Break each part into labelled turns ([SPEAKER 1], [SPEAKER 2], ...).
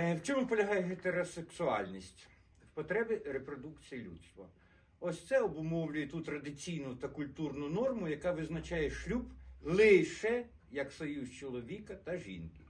[SPEAKER 1] Е, В чому полягає гетеросексуальність? В потребі репродукції людства. Ось це обумовлює ту традиційну та культурну норму, яка визначає шлюб лише як союз чоловіка та жінки.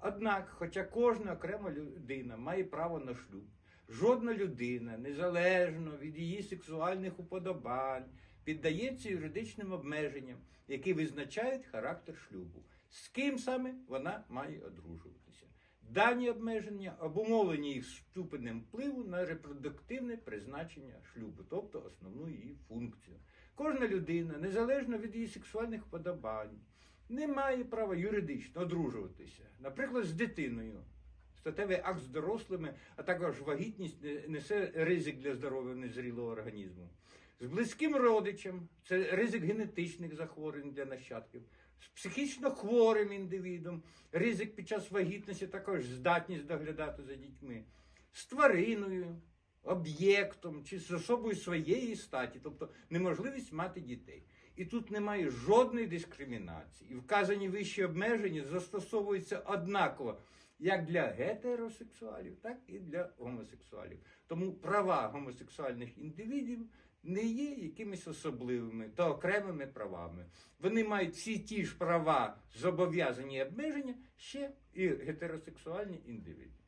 [SPEAKER 1] Однак, хоча кожна окрема людина має право на шлюб, жодна людина, незалежно від її сексуальних уподобань, піддається юридичним обмеженням, які визначають характер шлюбу. З ким саме вона має одружуватися. Дані обмеження обумовлені їх ступенем впливу на репродуктивне призначення шлюбу, тобто основну її функцію. Кожна людина, незалежно від її сексуальних вподобань, не має права юридично одружуватися, наприклад, з дитиною. Статевий акт з дорослими, а також вагітність несе ризик для здоров'я незрілого організму. З близьким родичем. Це ризик генетичних захворювань для нащадків, з психічно хворим індивідом, ризик під час вагітності, також здатність доглядати за дітьми, з твариною, об'єктом чи з особою своєї статі, тобто неможливість мати дітей. І тут немає жодної дискримінації. І вказані вищі обмеження застосовуються однаково як для гетеросексуалів, так і для гомосексуалів. Тому права гомосексуальних індивідів не є якимись особливими та окремими правами. Вони мають всі ті ж права, зобов'язані і обмеження, ще і гетеросексуальні індивіди.